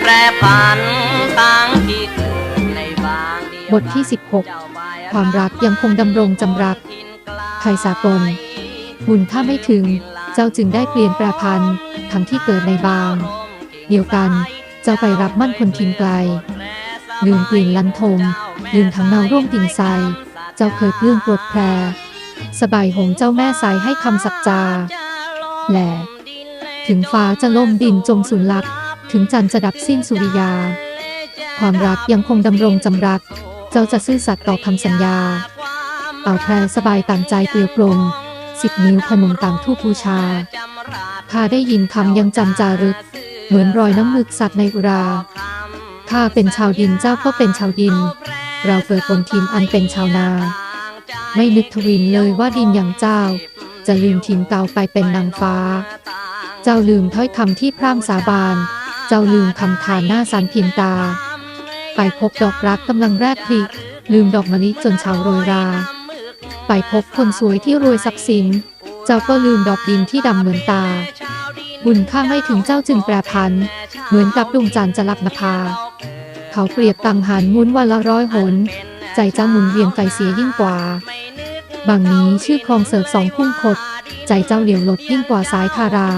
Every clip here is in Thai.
แปรผันตั้งที่เกิดในบางเดียวบทที่ 16 ความรักยังคงดำรงจำรักไทยสากลบุญถ้าไม่ถึง เจ้าจึงได้เปลี่ยนแปรพันธ์ทั้งที่เกิดในบาง เดียวกัน เจ้าไปรับมั่นคนทิ้งไกล ลืมกลิ่นลันทม ลืมทั้งเนาร่วมติ่งใสเจ้าเคยเปลื้องปลดแพร สบายหงเจ้าแม่ใสให้คำสัจจาแหละถึงฟ้าจะล่มดินจมสูญลัก ถึงจันจะดับสิ้นสุริยา ความรักยังคงดำรงจำรัก เจ้าจะซื่อสัตย์ต่อคำสัญญา เอาแพรสบายต่างใจเกลียวกลมสิบนิ้วพนมต่างทูปบูชาข้าได้ยินคำยังจำจารึก เหมือนรอยน้ำมึกสัตว์ในอุราข้าเป็นชาวดินเจ้าก็เป็นชาวดิน เราเกิดบนทินอันเป็นชาวนา ไม่นึกทวินเลยว่าดินอย่างเจ้า จะลืมทินเก่าไปเป็นนางฟ้า เจ้าลืมถ้อยคำที่พร่ำสาบาน จ้าลืมคำทานหน้าสันเพียงตา ไปพบดอกรักกำลังแรกพลิก ลืมดอกมะลิจนเฉาโรยรา ไปพบคนสวยที่รวยทรัพย์สิน เจ้าก็ลืมดอกดินที่ดำเหมือนตา บุญข้าไม่ถึงเจ้าจึงแปรพัน เหมือนกับดวงจันทร์จะลับนภา เขาเปรียบตังหันมุนวันละร้อยหน ใจเจ้าหมุนเวียนไฟเสียยิ่งกว่า บางนี้ชื่อคลองเสิร์ฟสองพุ่งคด ใจเจ้าเหลียวหลดยิ่งกว่าสายทารา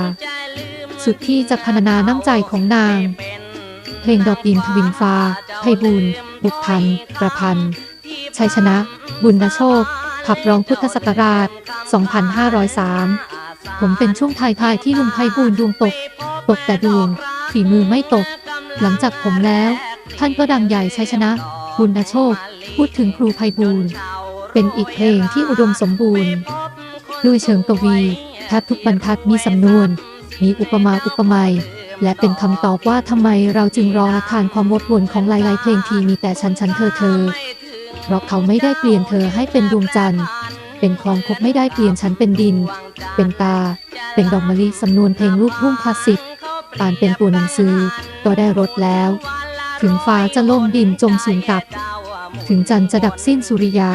สุดที่จะพรรณนาน้ำใจของนาง เพลงดอกดินทวินฟ้าไพบูลบุกพัน ประพันธ์ ชัยชนะ บุญโชค ขับร้องพุทธศักราช 2503 ผมเป็นช่วงท้ายๆที่ลุงไพบูลดวงตก ตกแต่ดวง ฝีมือไม่ตก หลังจากผมแล้ว ท่านก็ดังใหญ่ชัยชนะ บุญโชค พูดถึงครูไพบูลเป็นอีกเพลงที่อุดมสมบูรณ์ ด้วยเชิงกวีแทบทุกบรรทัดมีสำนวน มีอุปมาอุปไมยและเป็นคำตอบว่าทำไมเราจึงรออาคารความวดวนของหลายๆเพลงที่มีแต่ฉันฉันเธอเธอ เพราะเขาไม่ได้เปลี่ยนเธอให้เป็นดวงจันทร์ เป็นคลองคบไม่ได้เปลี่ยนฉันเป็นดิน เป็นตา เป็นดอกมะลิสำนวนเพลงลูกทุ่งคลาสสิกอ่านเป็นตัวหนังสือก็ได้รสแล้ว ถึงฟ้าจะล่มดินจมสูญกลับ ถึงจันทร์จะดับสิ้นสุริยา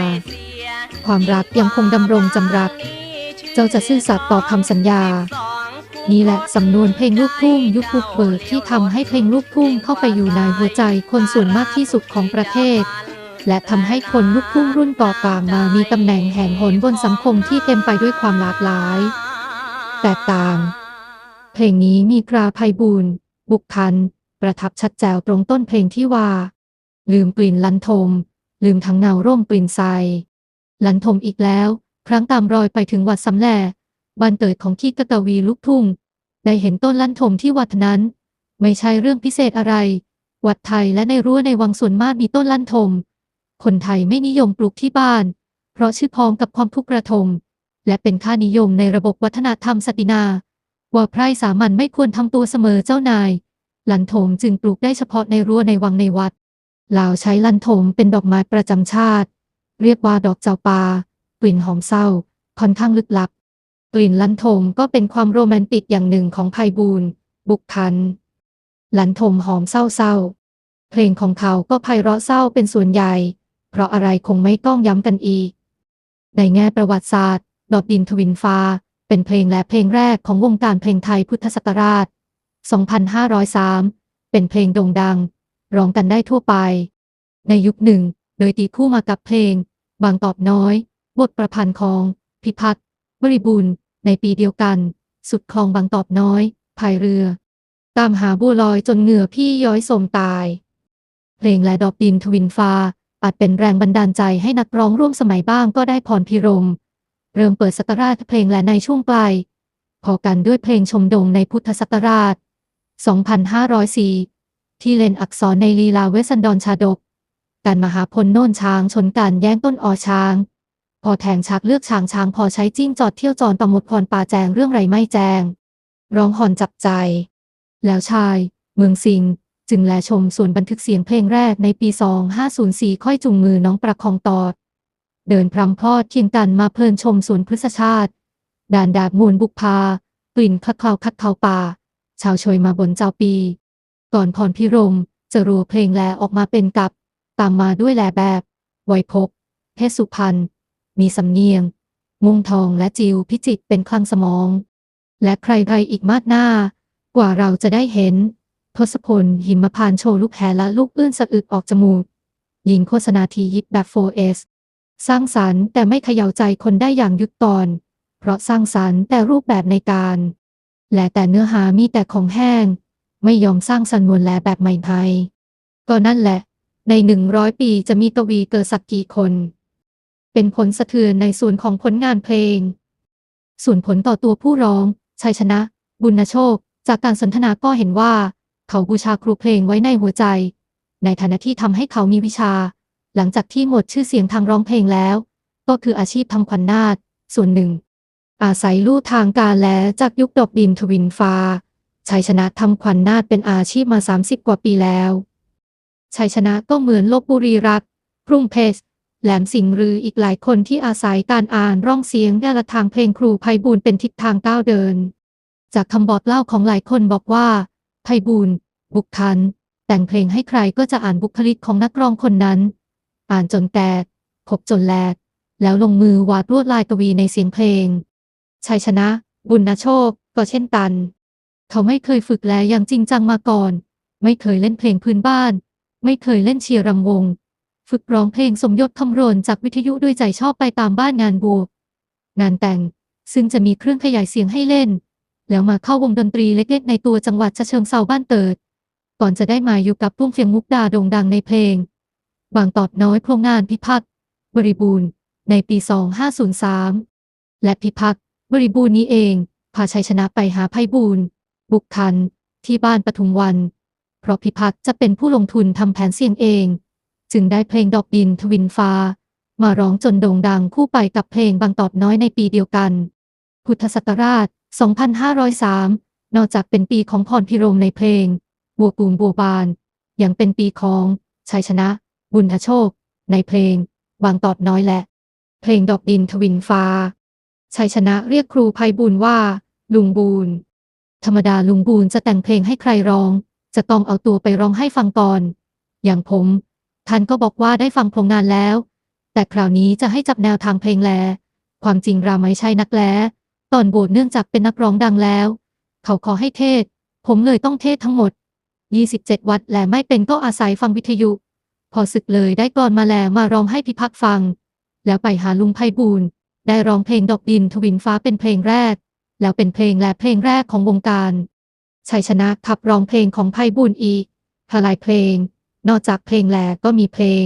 ความรักยังคงดำรงจำรัก เจ้าจะซื่อสัตย์ต่อคำสัญญา นี่แหละสำนวนเพลงลูกทุ่งยุคบุกเบิกที่ทำให้เพลงลูกทุ่งเข้าไปอยู่ในหัวใจคนส่วนมากที่สุดของประเทศ และทำให้คนลูกทุ่งรุ่นต่อกลางมามีตำแหน่งแห่งหนบนสังคมที่เต็มไปด้วยความหลากหลาย แตกต่าง เพลงนี้มีกราภัยบูรณ์บุกพัน ประทับชัดแจ๋วตรงต้นเพลงที่ว่า ลืมกลิ่นลันทม ลืมทั้งเงาร่มกลิ่นทรายลันทมอีกแล้ว ครั้งตามรอยไปถึงวัดสำแล บ้านเกิดของขี้กะกะวีลูกทุ่ง ได้เห็นต้นลันทมที่วัดนั้น ไม่ใช่เรื่องพิเศษอะไร วัดไทยและในรั้วในวังส่วนมากมีต้นลันทม คนไทยไม่นิยมปลูกที่บ้าน เพราะชื่อพ้องกับความทุกข์ระทม และเป็นค่านิยมในระบบวัฒนธรรมสตินา ว่าไพร่สามัญไม่ควรทำตัวเสมอเจ้านายลันทมจึงปลูกได้เฉพาะในรั้วในวังในวัดลาวใช้ลันทมเป็นดอกไม้ประจำชาติ เรียกว่าดอกเจ้าปากลิ่นหอมเศร้าค่อนข้างลึกลับ กลิ่นลันทมก็เป็นความโรแมนติกอย่างหนึ่งของไพบูลบุกพันลันทมหอมเศร้าๆ เพลงของเขาก็ไพเราะเศร้าเป็นส่วนใหญ่ เพราะอะไรคงไม่ต้องย้ำกันอีก ในแง่ประวัติศาสตร์ ดอกดินทวินฟ้า เป็นเพลงและเพลงแรกของวงการเพลงไทยพุทธศักราช 2503 เป็นเพลงโด่งดัง ร้องกันได้ทั่วไป ในยุคหนึ่ง โดยตีคู่มากับเพลง บางตอบน้อย บทประพันธ์ของ พิพัฒน์ บริบูรณ์ ในปีเดียวกัน สุดคลองบางตอบน้อยพายเรือ ตามหาบัวลอยจนเหงื่อพี่ย้อยสมตาย เพลงและดอกดินทวินฟ้าอาจเป็นแรงบันดาลใจให้นักร้องร่วมสมัยบ้างก็ได้พรพิรม เริ่มเปิดศักราชเพลงและในช่วงปลายพอกันด้วยเพลงชมดงในพุทธศักราช 2504 ที่เล่นอักษรในลีลาเวสสันดรชาดก การมหาพลโน่นช้างชนการแย่งต้นออช้าง พอแทงชักเลือกช้างช้างพอใช้จิ้งจอดเที่ยวจอนประมดพรป่าแจงเรื่องไรไม่แจง ร้องหอนจับใจ แล้วชาย เมืองสิงจึงแลชมส่วนบันทึกเสียงเพลงแรกในปี 2504 ค่อยจุงมือน้องประคองตอด เดินพรำพอดเคียงกันมาเพลินชมสวนพฤกษชาติ ด่านดาบมูลบุกพากลิ่นคัดเขาคัดเขาป่า ชาวชยมาบนเจ้าปี ก่อนพรพิรมจะรัวเพลงแลออกมาเป็นกับ ตามมาด้วยแลแบบไวยพบเพชรสุพรรณ มีสำเนียง มุงทองและจิวพิจิตเป็นคลังสมอง และใครๆอีกมากหน้า กว่าเราจะได้เห็น ทศพลหิมพานโชว์ลูกแหและลูกเอื้อนสะอึกออกจมูกยิงโฆษณาทียิปแบบ 4S สร้างสรรค์แต่ไม่เขย่าใจคนได้อย่างยุดตอน เพราะสร้างสรรค์แต่รูปแบบในการ และแต่เนื้อหามีแต่ของแห้ง ไม่ยอมสร้างสรรค์มวลแลแบบใหม่ไทยก็นั่นแหละ ในหนึ่งร้อยปีจะมีกวีเกิดสักกี่คน เป็นผลสะเทือนในส่วนของผลงานเพลง ส่วนผลต่อตัวผู้ร้อง ชัยชนะ บุญโชค จากการสนทนาก็เห็นว่า เขาบูชาครูเพลงไว้ในหัวใจ ในฐานะที่ทำให้เขามีวิชา หลังจากที่หมดชื่อเสียงทางร้องเพลงแล้ว ก็คืออาชีพทำขวัญนาฏส่วนหนึ่ง อาศัยลู่ทางการและจากยุคดอกดินทวินฟ้าชัยชนะทำขวัญนาฏเป็นอาชีพมา 30 กว่าปีแล้วชัยชนะก็เหมือนลบบุรีรักกรุงเพชร แหลมสิงห์หรืออีกหลายคนที่อาศัยการอ่านร่องเสียงและละทางเพลงครูไพบูลเป็นทิศทางก้าวเดิน จากคำบอกเล่าของหลายคนบอกว่าไพบูลบุกทันแต่งเพลงให้ใครก็จะอ่านบุคลิกของนักร้องคนนั้น อ่านจนแตกพบจนแหลก แล้วลงมือวาดลวดลายกวีในเสียงเพลงชัยชนะ บุญนโชค ก็เช่นกัน เขาไม่เคยฝึกแลอย่างจริงจังมาก่อน ไม่เคยเล่นเพลงพื้นบ้าน ไม่เคยเล่นเชียร์รำวง ฝึกร้องเพลงสมยศคำรนจากวิทยุด้วยใจชอบไปตามบ้านงานบวชงานแต่ง ซึ่งจะมีเครื่องขยายเสียงให้เล่น แล้วมาเข้าวงดนตรีเล็กๆ ในตัวจังหวัดชะเชิงเซาบ้านเติด ก่อนจะได้มาอยู่กับพุ่งเฟียงมุกดาโด่งดังในเพลง บางตอบน้อยโครงงานพิพัฒน์บริบูรณ์ ในปี 2503 และพิพัฒน์บริบูรณ์นี้เองพาชัยชนะไปหาไพบูลย์บุกทัน ที่บ้านปทุมวัน เพราะพิพัฒน์จะเป็นผู้ลงทุนทำแผนเสียงเอง จึงได้เพลงดอกดินทวินฟ้า มาร้องจนโด่งดังคู่ไปกับเพลงบางตอบน้อยในปีเดียวกัน พุทธศักราช 2503 นอกจากเป็นปีของพรพิรมในเพลง บัวปูมบัวบาน ยังเป็นปีของชัยชนะ บุญทโชค ในเพลง บางตอบน้อยและ เพลงดอกดินทวินฟ้าชัยชนะเรียกครูภัยบุญว่า ลุงบูนธรรมดาลุงบูนจะแต่งเพลงให้ใครร้อง จะต้องเอาตัวไปร้องให้ฟังก่อน อย่างผม ท่านก็บอกว่าได้ฟังผลงานแล้ว แต่คราวนี้จะให้จับแนวทางเพลงแล ความจริงเราไม่ใช่นักแล้ตอนโบสถ์เนื่องจากเป็นนักร้องดังแล้ว เขาขอให้เทศ ผมเลยต้องเทศทั้งหมด 27 วัดและไม่เป็นก็อาศัยฟังวิทยุ พอศึกเลยได้กลอนมาแลมาร้องให้พิพักฟัง แล้วไปหาลุงไพบูลได้ร้องเพลงดอกดินทวินฟ้าเป็นเพลงแรก แล้วเป็นเพลงและเพลงแรกของวงการชัยชนะขับร้องเพลงของไพบูลอีกพลายเพลง นอกจากเพลงแลก็มีเพลง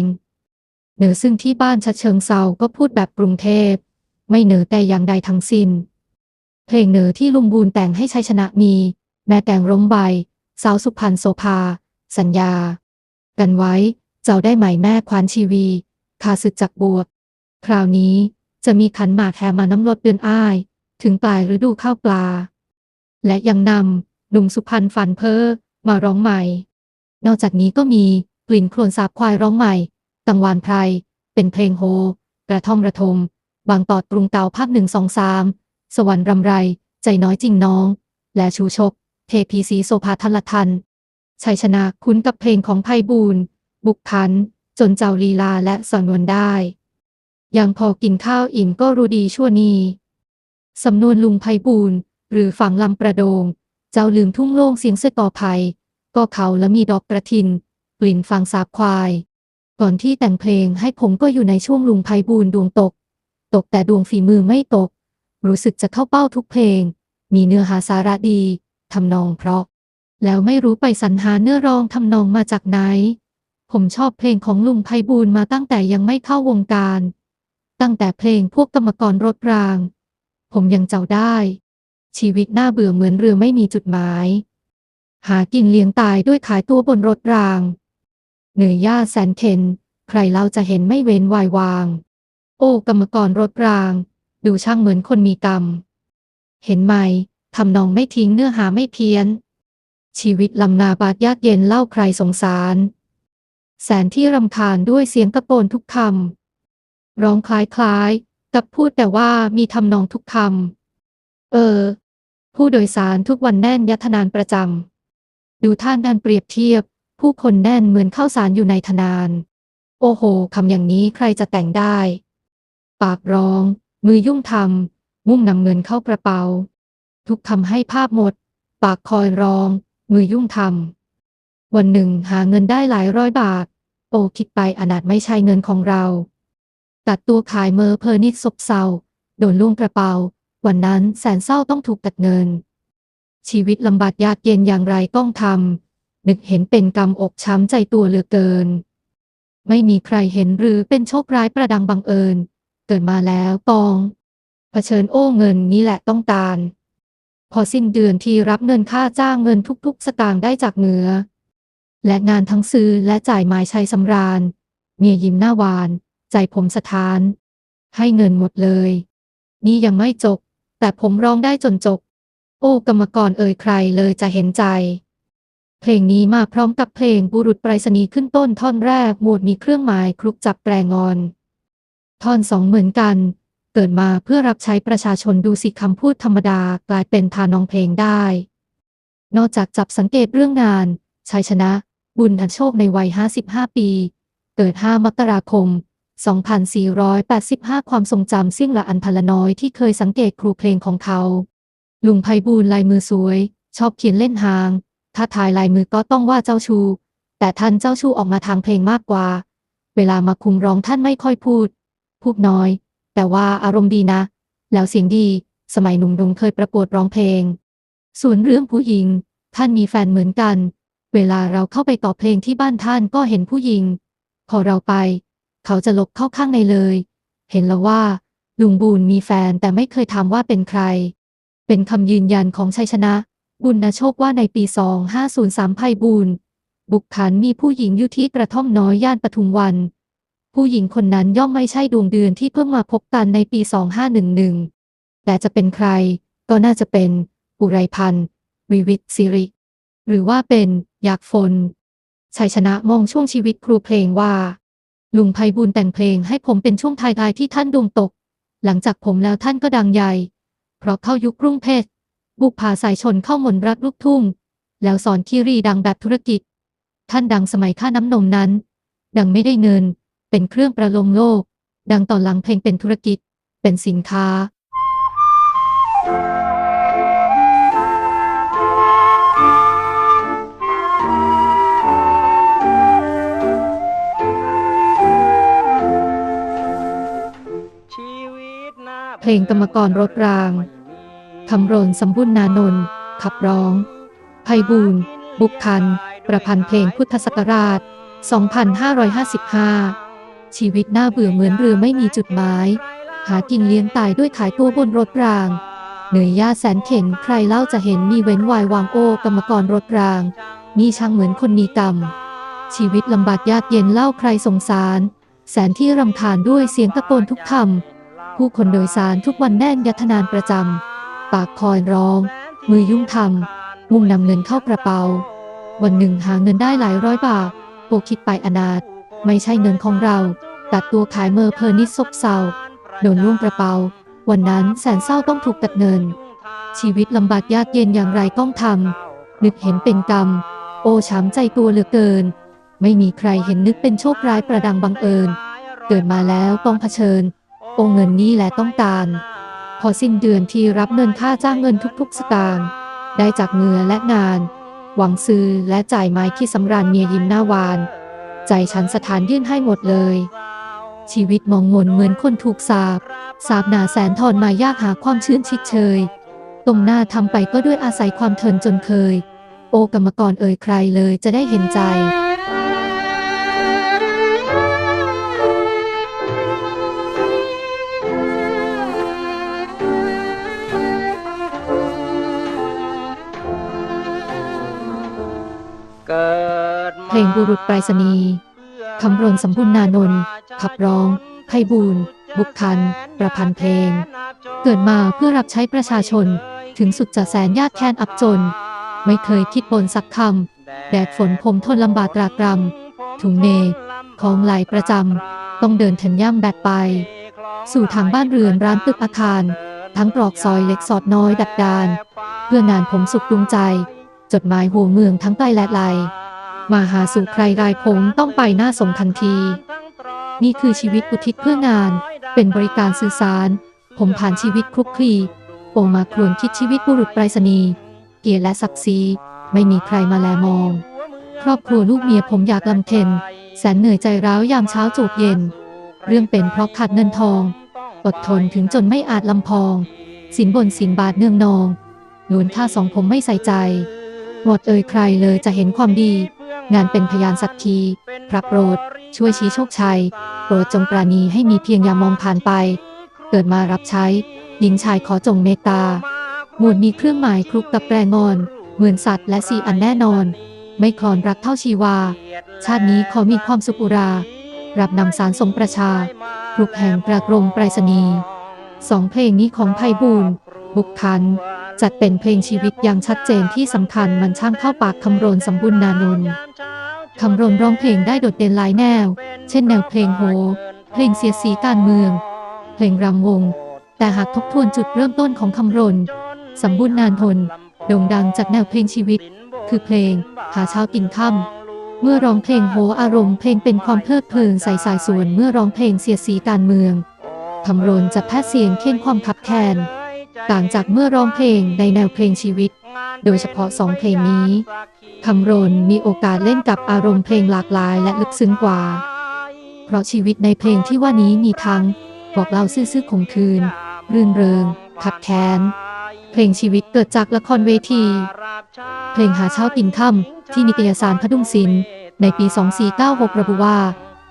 เหนือซึ่งที่บ้านชะเชิงเซาก็พูดแบบกรุงเทพ ไม่เหนือแต่อย่างใดทั้งสิ้น เพลงเหนือที่ลุงบูนแต่งให้ชัยชนะมี แม่แกงร่มใบ สาวสุพรรณโสภา สัญญา กันไว้ เจ้าได้ไหมแม่ควานชีวีคาสึกจักบวก คราวนี้จะมีขันหมากแห่มาน้ำลดเดือนอ้าย ถึงปลายฤดูข้าวปลา และยังนำหนุ่มสุพรรณฝันเพ้อมาร้องใหม่ นอกจากนี้ก็มี ลิ่นโคลนสาบควายร้องใหม่กังวานไพร เป็นเพลงโฮ กระท่อมระทม บางตอดกรุงเก่าภาคหนึ่งสองสาม สวรรค์รำไร ใจน้อยจริงน้อง และชูชก เทพีสีโซภาทันละทัน ชัยชนะคุ้นกับเพลงของไพบูลย์บุกทัน จนเจ้าลีลาและสอนวนได้ ยังพอกินข้าวอิ่มก็รู้ดีชั่วนี้สำนวนลุงไพบูลย์หรือฝั่งลำประโดง เจ้าลืมทุ่งโล่งเสียงเสต่อภัย ก็เขาและมีดอกกระทิน ลิ่นฟางสาบควาย ก่อนที่แต่งเพลงให้ผมก็อยู่ในช่วงลุงไพบูลดวงตก ตกแต่ดวงฝีมือไม่ตก รู้สึกจะเข้าเป้าทุกเพลง มีเนื้อหาสาระดีทำนองเพราะ แล้วไม่รู้ไปสรรหาเนื้อร้องทำนองมาจากไหน ผมชอบเพลงของลุงไพบูลมาตั้งแต่ยังไม่เข้าวงการ ตั้งแต่เพลงพวกกรรมกรรถราง ผมยังเจ้าได้ ชีวิตน่าเบื่อเหมือนเรือไม่มีจุดหมาย หากินเลี้ยงตายด้วยขายตัวบนรถราง เหนื่อยยากแสนเข็น ใครเราจะเห็นไม่เว้นวายวาง โอ้กรรมกรรถราง ดูช่างเหมือนคนมีกรรม เห็นไหมทำนองไม่ทิ้งเนื้อหาไม่เพี้ยน ชีวิตลำนาบากยากเย็นเล่าใครสงสาร แสนที่รำคาญด้วยเสียงตะโกนทุกคำร้องคล้ายๆ กับพูดแต่ว่ามีทำนองทุกคำเออ ผู้โดยสารทุกวันแน่นยัทนานประจำดูท่านดันเปรียบเทียบ ผู้คนแน่นเหมือนข้าวสารอยู่ในธนาน โอ้โหคำอย่างนี้ใครจะแต่งได้ ปากร้อง มือยุ่งทำมุ่งนำเงินเข้ากระเป๋า ทุกคำให้ภาพหมด ปากคอยร้อง มือยุ่งทำวันหนึ่งหาเงินได้หลายร้อยบาท โอคิดไปอนาถไม่ใช่เงินของเรา ตัดตัวขายเมอเพอร์นิดซบเซาโดนล่วงกระเป๋า วันนั้นแสนเศร้าต้องถูกตัดเงินชีวิตลำบากยากเย็นอย่างไรต้องทำ นึกเห็นเป็นกรรมอกช้ำใจตัวเหลือเกิน ไม่มีใครเห็นหรือเป็นโชคร้ายประดังบังเอิญ เกิดมาแล้วตอง เผชิญโอ้เงินนี้แหละต้องตาลพอสิ้นเดือนที่รับเงินค่าจ้างเงินทุกๆ สตางค์ได้จากเหนือ และงานทั้งซื้อและจ่ายหมายชัยสำราญ เมียยิ้มหน้าหวาน ใจผมสถาน ให้เงินหมดเลย นี่ยังไม่จบ แต่ผมร้องได้จนจบ โอ้กรรมกรเอ่ยใครเลยจะเห็นใจ เพลงนี้มาพร้อมกับเพลงบุรุษไปรษณีย์ขึ้นต้นท่อนแรกหมวดมีเครื่องหมายคลุกจับแปลงอน ท่อนสองเหมือนกัน เกิดมาเพื่อรับใช้ประชาชนดูสิคำพูดธรรมดากลายเป็นทานองเพลงได้ นอกจากจับสังเกตเรื่องงานชัยชนะ บุญอันโชคในวัย 55 ปี เกิด 5 มกราคม 2485 ความทรงจำสิ่งละอันพลน้อยที่เคยสังเกตครูเพลงของเขา ลุงไพบูลย์ลายมือสวย ชอบเขียนเล่นหาง ถ้าทายลายมือก็ต้องว่าเจ้าชู แต่ท่านเจ้าชูออกมาทางเพลงมากกว่า เวลามาคุมร้องท่านไม่ค่อยพูด พูดน้อย แต่ว่าอารมณ์ดีนะ แล้วเสียงดี สมัยหนุ่มๆเคยประกวดร้องเพลง ส่วนเรื่องผู้หญิง ท่านมีแฟนเหมือนกัน เวลาเราเข้าไปต่อเพลงที่บ้านท่านก็เห็นผู้หญิง พอเราไป เขาจะหลบเข้าข้างในเลย เห็นแล้วว่าลุงบูนมีแฟนแต่ไม่เคยถามว่าเป็นใคร เป็นคำยืนยันของชัยชนะ บุญนะโชคว่าในปี 2503ไพบูลย์บุกขันมีผู้หญิงอยู่ที่กระท่อมน้อยย่านปทุมวัน ผู้หญิงคนนั้นย่อมไม่ใช่ดวงเดือนที่เพิ่งมาพบกันในปี 2511 แต่จะเป็นใคร ก็น่าจะเป็น อุไรพันธ์วิวิตสิริ หรือว่าเป็นอยากฝนชัยชนะมองช่วงชีวิตครูเพลงว่า ลุงไพบูลแต่งเพลงให้ผมเป็นช่วงท้ายๆที่ท่านดวงตก หลังจากผมแล้วท่านก็ดังใหญ่ เพราะเข้ายุครุ่งเพชร บุกพาสายชนเข้ามนต์รักลูกทุ่ง แล้วสอนคีรีดังแบบธุรกิจ ท่านดังสมัยค่าน้ำนมนั้น ดังไม่ได้เงิน เป็นเครื่องประโลมโลก ดังตอนหลังเพลงเป็นธุรกิจ เป็นสินค้าชีวิตน่าเพลงกรรมกรรถราง คำรณสมบุญนานนท์ขับร้องไพบูลบุกคัน ประพันธ์เพลงพุทธศักราช 2555 ชีวิตน่าเบื่อเหมือนเรือไม่มีจุดหมาย หากินเลี้ยงตายด้วยขายตัวบนรถราง เหนื่อยยาแสนเข็นใครเล่าจะเห็นมีเว้นวายวางโอกรรมกรรถรางนี่ช่างเหมือนคนมีกรรม ชีวิตลำบากยากเย็นเล่าใครสงสาร แสนที่รำคาญด้วยเสียงตะโกนทุกคำผู้คนโดยสารทุกวันแน่นยัทนานประจำ ปากคอยร้อง มือยุ่งทำมุ่งนำเงินเข้ากระเป๋า วันหนึ่งหาเงินได้หลายร้อยบาทโอคิดไปอนาถไม่ใช่เงินของเรา ตัดตัวขายเมอเพอร์นิดซบเซาโดนล่วงกระเป๋า วันนั้นแสนเศร้าต้องถูกตัดเงิน ชีวิตลำบากยากเย็นอย่างไรต้องทำนึกเห็นเป็นกรรม โอช้ำใจตัวเหลือเกิน ไม่มีใครเห็นนึกเป็นโชคร้ายประดังบังเอิญ เกิดมาแล้วต้องเผชิญ โอเงินนี้แหละต้องการ อสิ้นเดือนที่รับเงินค่าจ้างเงินทุกๆ สตางค์ได้จากเงือและงาน หวังซื้อและจ่ายไม้ที่สำราญเมียยิ้มหน้าวาน ใจฉันสถานยื่นให้หมดเลย ชีวิตมองมนเหมือนคนถูกสาบสาบหนาแสนทอนมายากหาความชื่นชิดเชย ตรงหน้าทำไปก็ด้วยอาศัยความเทินจนเคย โอกรรมกรเอ่ยใครเลยจะได้เห็นใจ เพลงบุรุษไปรษณีย์คำรณสมบุญนานนท์ขับร้องไพบูลบุกคัน ประพันธ์เพลง เกิดมาเพื่อรับใช้ประชาชน ถึงสุดจะแสนยากแค้นอับจน ไม่เคยคิดบนสักคำ แดดฝนผมทนลำบากตรากรำถุงเมฆของไหลประจำ ต้องเดินทันย่ำแบกไป สู่ทางบ้านเรือนร้านตึกอาคาร ทั้งตรอกซอยเล็กสอดน้อยดักดาน เพื่องานผมสุขดวงใจ จดหมายหัวเมืองทั้งไกลและไกล มาหาสู่ใครรายผมต้องไปหน้าสมทันที นี่คือชีวิตอุทิศเพื่องาน เป็นบริการสื่อสาร ผมผ่านชีวิตคลุกคลีโป่งมาครวนคิดชีวิตบุรุษไปรษณีย์เกียรติและศักดิ์ศรีไม่มีใครมาแลมอง ครอบครัวลูกเมียผมอยากลำเค็นแสนเหนื่อยใจร้าวยามเช้าจูบเย็น เรื่องเป็นเพราะขาดเงินทอง อดทนถึงจนไม่อาจลำพอง สินบนสินบาทเนืองนองล้วนค่าสองผมไม่ใส่ใจ หมดเอ่ยใครเลยจะเห็นความดี งานเป็นพยานสักที พระโปรด ช่วยชี้โชคชัย โปรดจงปราณีให้มีเพียงยามองผ่านไป เกิดมารับใช้ หญิงชายขอจงเมตตา หมวดมีเครื่องหมายคลุกกับแปรงอน เหมือนสัตว์และสีอันแน่นอน ไม่คลอนรักเท่าชีวา ชาตินี้ขอมีความสุขุรา รับนำสารสมประชาปลุกแห่งประกรมไปรษณีสองเพลงนี้ของไพบูลบุกคัน จัดเป็นเพลงชีวิตอย่างชัดเจนที่สำคัญมันช่างเข้าปากคำรณสมบุญนานนท์คำรณร้องเพลงได้โดดเด่นหลายแนว เช่นแนวเพลงโฮ เพลงเสียสีการเมือง เพลงรำวง แต่หากทบทวนจุดเริ่มต้นของคำรณสมบุญนานทนโด่งดังจากแนวเพลงชีวิต คือเพลงหาเช้ากินค่ำเมื่อร้องเพลงโฮอารมณ์เพลงเป็นความเพลิดเพลินใส่สายส่วนเมื่อร้องเพลงเสียสีการเมืองคำรณจะแพทย์เสียงเข้นความขับแค้น ต่างจากเมื่อร้องเพลงในแนวเพลงชีวิต โดยเฉพาะสองเพลงนี้คำรณมีโอกาสเล่นกับอารมณ์เพลงหลากหลายและลึกซึ้งกว่า เพราะชีวิตในเพลงที่ว่านี้มีทั้ง บอกเล่าซื่อๆขมคืน รื่นเริงขับแค้น เพลงชีวิตเกิดจากละครเวที เพลงหาเช้ากินค่ำที่นิตยสารพดุงศิลป์ในปี 2496 ระบุว่า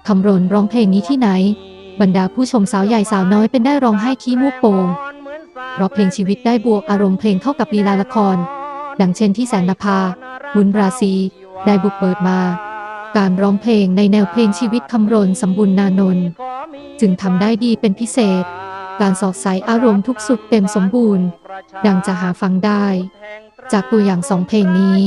คำรณร้องเพลงนี้ที่ไหน บรรดาผู้ชมสาวใหญ่สาวน้อยเป็นได้ร้องไห้ขี้มูกโป่ง ราะเพลงชีวิตได้บวกอารมณ์เพลงเข้ากับลีลาละคร ดังเช่นที่แสนนภา บุญราศีได้บุกเปิดมา การร้องเพลงในแนวเพลงชีวิตคำรณสมบุญนานนท์จึงทำได้ดีเป็นพิเศษ การสอดใส่อารมณ์ทุกสุดเต็มสมบูรณ์ ดังจะหาฟังได้ จากตัวอย่างสองเพลงนี้